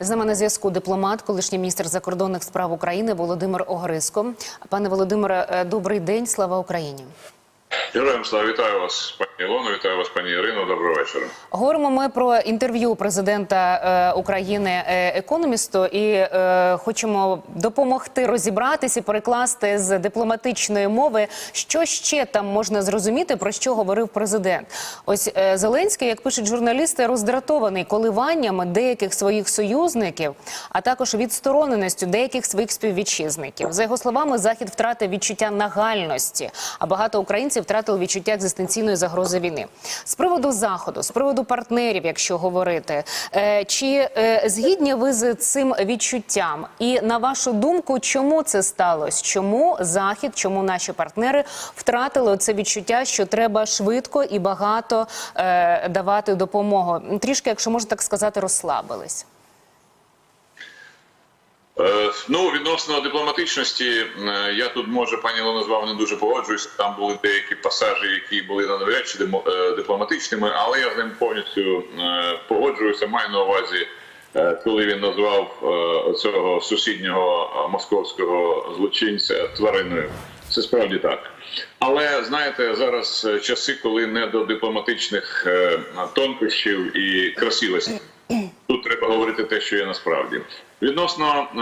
З нами на зв'язку дипломат, колишній міністр закордонних справ України Володимир Огриско. Пане Володимире, е, добрий день. Слава Україні. Героям слава вітаю вас, Ілоно, вітаю вас, пані Ірино. Доброго вечора. Говоримо ми про інтерв'ю президента е, України е, економісту і е, хочемо допомогти розібратися перекласти з дипломатичної мови, що ще там можна зрозуміти, про що говорив президент. Ось Зеленський, як пишуть журналісти, роздратований коливаннями деяких своїх союзників, а також відстороненістю деяких своїх співвітчизників. За його словами, захід втратив відчуття нагальності, а багато українців втратили відчуття екзистенційної загрози війни. З приводу заходу, з приводу партнерів, якщо говорити, е, чи е, згідні ви з цим відчуттям? І на вашу думку, чому це сталося? Чому захід, чому наші партнери втратили це відчуття, що треба швидко і багато е, давати допомогу? Трішки, якщо можна так сказати, розслабились. Е, ну, відносно дипломатичності, е, я тут може пані Ілоно з вами не дуже погоджуюся. Там були деякі пасажі, які були навряд чи е, дипломатичними, але я з ним повністю погоджуюся. Маю на увазі, коли він назвав цього сусіднього московського злочинця твариною. Це справді так. Але знаєте, зараз часи, коли не до дипломатичних тонкощів і красивості. Тут треба говорити те, що є насправді. Відносно е,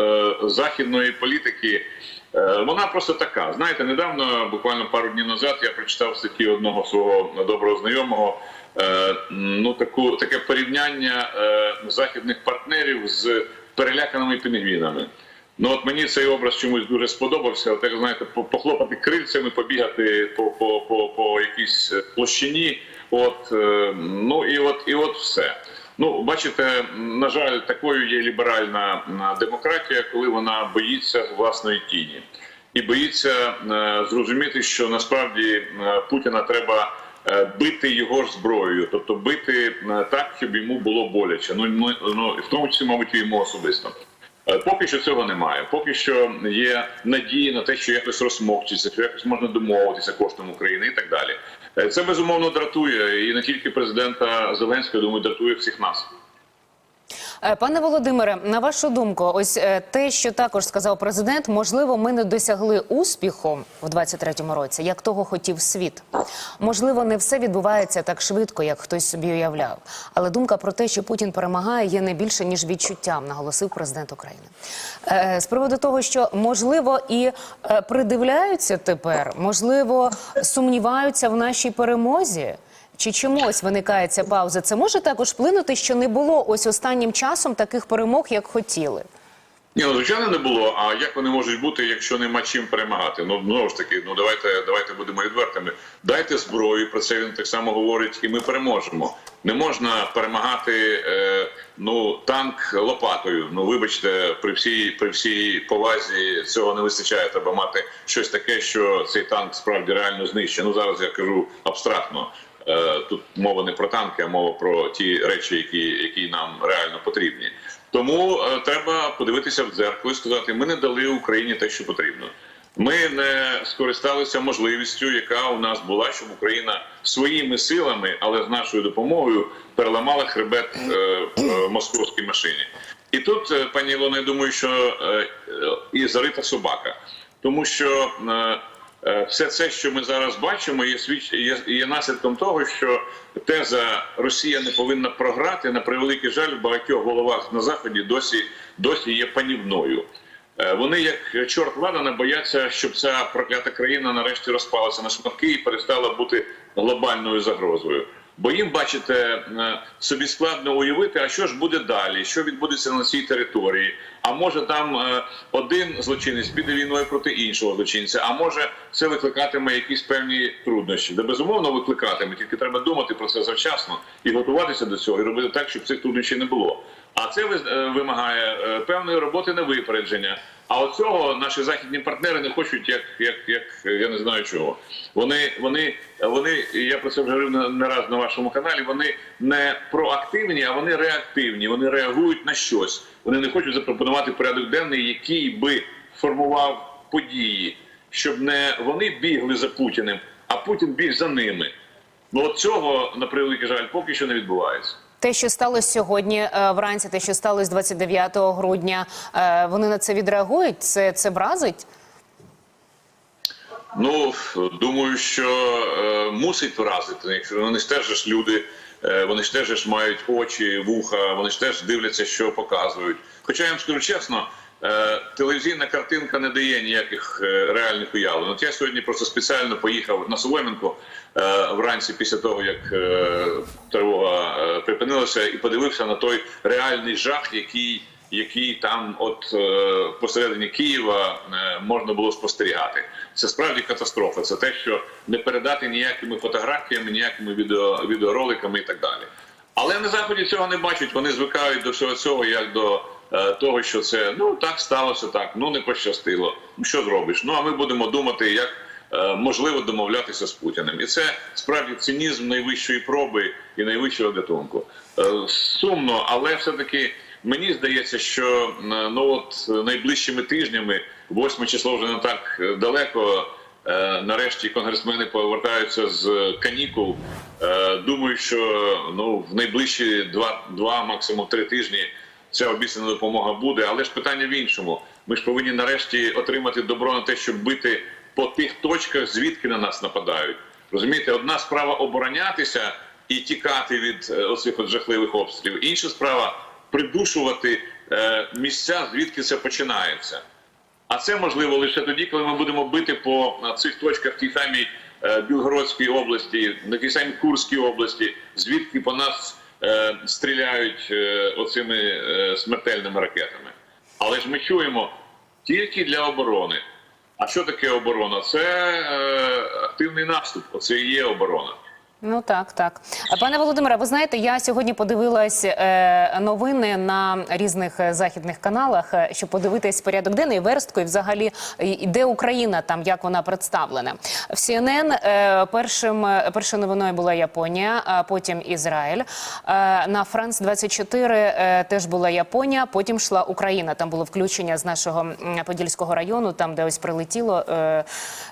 е, західної політики, е, вона просто така. Знаєте, недавно, буквально пару днів назад, я прочитав статті одного свого доброго знайомого. е, Ну, таку таке порівняння е, західних партнерів з переляканими пінгвінами. Ну от мені цей образ чомусь дуже сподобався. От, як знаєте, похлопати крильцями, побігати по, по, по, по якійсь площині. От ну і от і от все. Ну, бачите, на жаль, такою є ліберальна демократія, коли вона боїться власної тіні і боїться е, зрозуміти, що насправді е, Путіна треба е, бити його ж зброєю, тобто бити так, щоб йому було боляче. Ну, ну, ну в тому числі, мабуть, йому особисто. Е, Поки що цього немає. Поки що є надії на те, що якось розмовчиться, що якось можна домовитися коштом України і так далі. Е, Це безумовно дратує і не тільки президента Зеленського, думаю, дратує всіх нас. Е, Пане Володимире, на вашу думку, ось е, те, що також сказав президент, можливо, ми не досягли успіху в 23-му році, як того хотів світ. Можливо, не все відбувається так швидко, як хтось собі уявляв. Але думка про те, що Путін перемагає, є не більше ніж відчуттям, наголосив президент України. Е, З приводу того, що можливо і придивляються тепер, можливо, сумніваються в нашій перемозі. Чи чомусь виникає ця пауза? Це може також вплинути, що не було ось останнім часом таких перемог, як хотіли. Ні, ну звичайно не було. А як вони можуть бути, якщо нема чим перемагати? Ну знову ж таки, ну давайте давайте будемо відвертими. Дайте зброю. Про це він так само говорить, і ми переможемо. Не можна перемагати е, ну танк лопатою. Ну вибачте, при всій при всій повазі цього не вистачає. Треба мати щось таке, що цей танк справді реально знищить. Ну зараз я кажу абстрактно. Е, Тут мова не про танки, а мова про ті речі, які, які нам реально потрібні. Тому е, треба подивитися в дзеркало і сказати: ми не дали Україні те, що потрібно. Ми не скористалися можливістю, яка у нас була, щоб Україна своїми силами, але з нашою допомогою переламала хребет е, московській машині. І тут, пані Ілона, я думаю, що і зарита собака, тому що все це, що ми зараз бачимо, є свіч є, є наслідком того, що теза Росія не повинна програти на превеликий жаль в багатьох головах на заході досі досі є панівною. Е, Вони, як чорт ладана, бояться, щоб ця проклята країна нарешті розпалася на шматки і перестала бути глобальною загрозою. Бо їм, бачите, е, собі складно уявити, а що ж буде далі, що відбудеться на цій території. А може там е, один злочинець піде війною проти іншого злочинця, а може це викликатиме якісь певні труднощі. Де безумовно викликатиме, тільки треба думати про це завчасно і готуватися до цього, і робити так, щоб цих труднощів не було. А це е, вимагає е, певної роботи на випередження. А от цього наші західні партнери не хочуть, як як як я не знаю чого. Вони вони вони. Я про це вже говорив не раз на вашому каналі. Вони не проактивні, а вони реактивні. Вони реагують на щось. Вони не хочуть запропонувати порядок денний, який би формував події, щоб не вони бігли за Путіним, а Путін біг за ними. Ну от цього на превеликий жаль поки що не відбувається. Те, що сталося сьогодні е, вранці, те, що сталося 29 грудня, е, вони на це відреагують? Це, це вразить? Ну думаю, що е, мусить вразити. Якщо вони ж теж ж люди, вони ж теж мають очі, вуха, вони ж теж дивляться, що показують. Хоча я вам скажу чесно, е, телевізійна картинка не дає ніяких е, реальних уявлень. От я сьогодні просто спеціально поїхав на Солом'янку е, вранці після того, як е, тривога е, припинилася, і подивився на той реальний жах, який який там, от е, посередині Києва, е, можна було спостерігати. Це справді катастрофа. Це те, що не передати ніякими фотографіями, ніякими відео, відеороликами і так далі. Але на заході цього не бачать. Вони звикають до всього цього як до е, того, що це ну так сталося, так ну не пощастило. Ну що зробиш? Ну а ми будемо думати, як можливо домовлятися з Путіним. І це справді цинізм найвищої проби і найвищого гатунку. Е, Сумно, але все таки. Мені здається, що е, ну от найближчими тижнями, 8 число вже не так е, далеко. е, Нарешті конгресмени повертаються з канікул. Е, Думаю, що ну в найближчі два, два максимум три тижні ця обіцяна допомога буде. Але ж питання в іншому. Ми ж повинні нарешті отримати добро на те, щоб бити по тих точках, звідки на нас нападають. Розумієте, одна справа оборонятися і тікати від е, оцих от жахливих обстрілів. Інша справа придушувати е, місця, звідки це починається. А це можливо лише тоді, коли ми будемо бити по е, цих точках в тій самій е, Білгородській області, на тій самій Курській області, звідки по нас стріляють оцими смертельними ракетами. Але ж ми чуємо тільки для оборони. А що таке оборона? Це активний наступ. Оце і є оборона. Ну так, так. Пане Володимире, ви знаєте, я сьогодні подивилась е, новини на різних е, західних каналах, е, щоб подивитись порядок денний верстку і взагалі де Україна там, як вона представлена. В CNN е, першим е, першою новиною була Японія, а потім Ізраїль. Е, на Франс 24 е, теж була Японія, потім йшла Україна. Там було включення з нашого Подільського району, там де ось прилетіло. Е,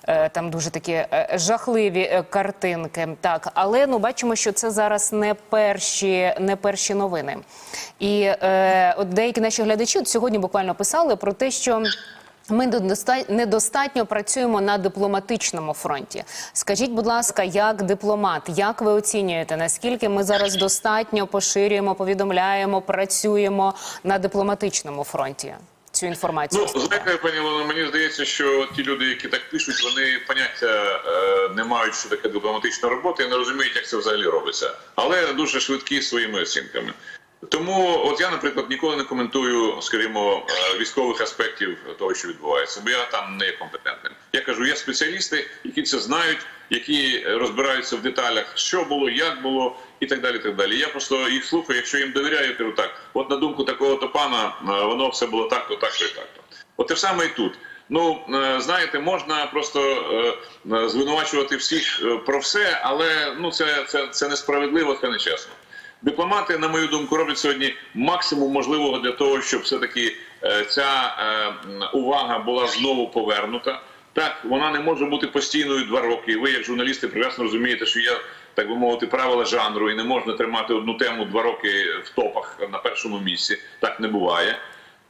е, там дуже такі жахливі картинки. Так, але ну бачимо, що це зараз не перші, не перші новини. І е, от деякі наші глядачі от сьогодні буквально писали про те, що. Ми недоста- недостатньо працюємо на дипломатичному фронті. Скажіть, будь ласка, як дипломат, як ви оцінюєте, наскільки ми зараз достатньо поширюємо, повідомляємо, працюємо на дипломатичному фронті цю інформацію? Ну, знаєте, пані Олено, мені здається, що ті люди, які так пишуть, вони поняття е, не мають, що таке дипломатична робота і не розуміють, як це взагалі робиться. Але дуже швидкі своїми оцінками. Тому, от я, наприклад, ніколи не коментую, скажімо, е, військових аспектів того, що відбувається, бо я там не є компетентним. Я кажу, є спеціалісти, які це знають, які розбираються в деталях, що було, як було, і так далі. Так далі. Я просто їх слухаю. Якщо їм довіряю, я кажу так. От на думку такого то пана, е, воно все було так-то, так-то і так-то. От те ж саме і тут. Ну е, знаєте, можна просто е, звинувачувати всіх про все, але ну це, це, це несправедливо, це нечесно. Дипломати, на мою думку, роблять сьогодні максимум можливого для того, щоб все таки ця увага була знову повернута. Так, вона не може бути постійною два роки. Ви, як журналісти, прекрасно розумієте, що є так би мовити правила жанру, і не можна тримати одну тему два роки в топах на першому місці. Так не буває.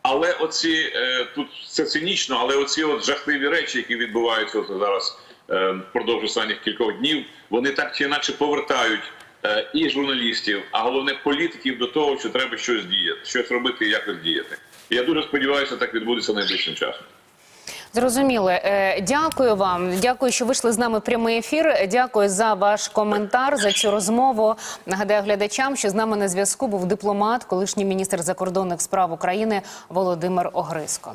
Але оці е, тут це цинічно, але оці от жахливі речі, які відбуваються зараз е, впродовж останніх кількох днів, вони так чи інакше повертають е, і журналістів, а головне політиків до того, що треба щось діяти, щось робити і якось діяти. Я дуже сподіваюся, так відбудеться найближчим часом. Зрозуміли. Е, Дякую вам. Дякую, що вийшли з нами прямий ефір. Дякую за ваш коментар, за цю розмову. Нагадаю глядачам, що з нами на зв'язку був дипломат, колишній міністр закордонних справ України Володимир Огриско.